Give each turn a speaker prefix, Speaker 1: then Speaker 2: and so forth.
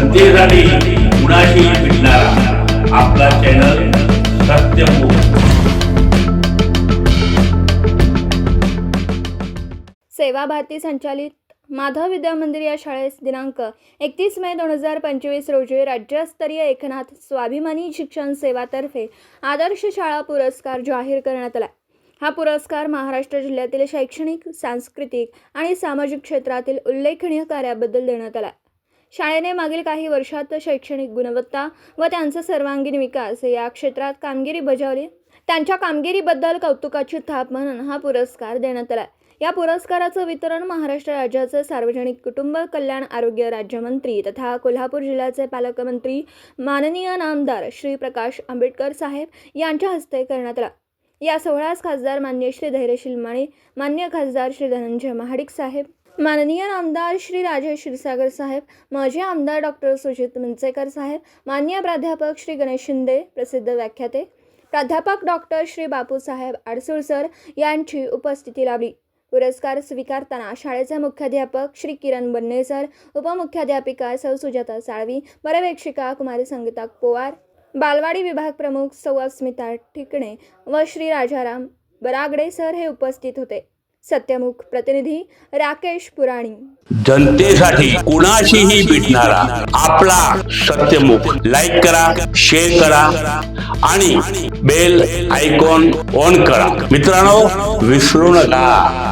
Speaker 1: जनतेसाठी कुणाशी भेटणारा. आपला चॅनल सत्यमुख
Speaker 2: सेवा भारती संचालित माधव विद्या मंदिर या शाळेस दिनांक एकतीस मे दोन हजार पंचवीस रोजी राज्यस्तरीय एकनाथ स्वाभिमानी शिक्षण सेवातर्फे आदर्श शाळा पुरस्कार जाहीर करण्यात आला. हा पुरस्कार महाराष्ट्र जिल्ह्यातील शैक्षणिक सांस्कृतिक आणि सामाजिक क्षेत्रातील उल्लेखनीय कार्याबद्दल देण्यात आला. शाळेने मागील काही वर्षात शैक्षणिक गुणवत्ता व त्यांचा सर्वांगीण विकास या क्षेत्रात कामगिरी बजावली. त्यांच्या कामगिरीबद्दल कौतुकाची थाप म्हणून हा पुरस्कार देण्यात आला. या पुरस्काराचं वितरण महाराष्ट्र राज्याचे सार्वजनिक कुटुंब कल्याण आरोग्य राज्यमंत्री तथा कोल्हापूर जिल्ह्याचे पालकमंत्री माननीय नामदार श्री प्रकाश आंबेडकर साहेब यांच्या हस्ते करण्यात आला. या सोहळ्यास खासदार मान्य श्री धैर्यशील माने मान्य खासदार श्री धनंजय महाडिक साहेब माननीय आमदार श्री राजेश क्षीरसागर साहेब माजी आमदार डॉक्टर सुजित मुंचेकर साहेब मान्य प्राध्यापक श्री गणेश शिंदे प्रसिद्ध व्याख्याते प्राध्यापक डॉक्टर श्री बापूसाहेब आडसूळ सर यांची उपस्थिती लाभली. पुरस्कार स्वीकारताना शाळेचे मुख्याध्यापक श्री किरण बन्ने सर उपमुख्याध्यापिका सौ सुजाता साळवी पर्यवेक्षिका कुमारी संगीता पोवार बालवाडी विभाग प्रमुख सौ अस्मिता ठिकणे व श्री राजाराम बरागडे सर हे उपस्थित होते. सत्यमुख प्रतिनिधी राकेश पुराणी.
Speaker 1: जनतेसाठी कुणाशीही भेटणारा आपला सत्यमुख लाईक करा शेअर करा आणि बेल आयकॉन ऑन करा. मित्रांनो विसरू नका.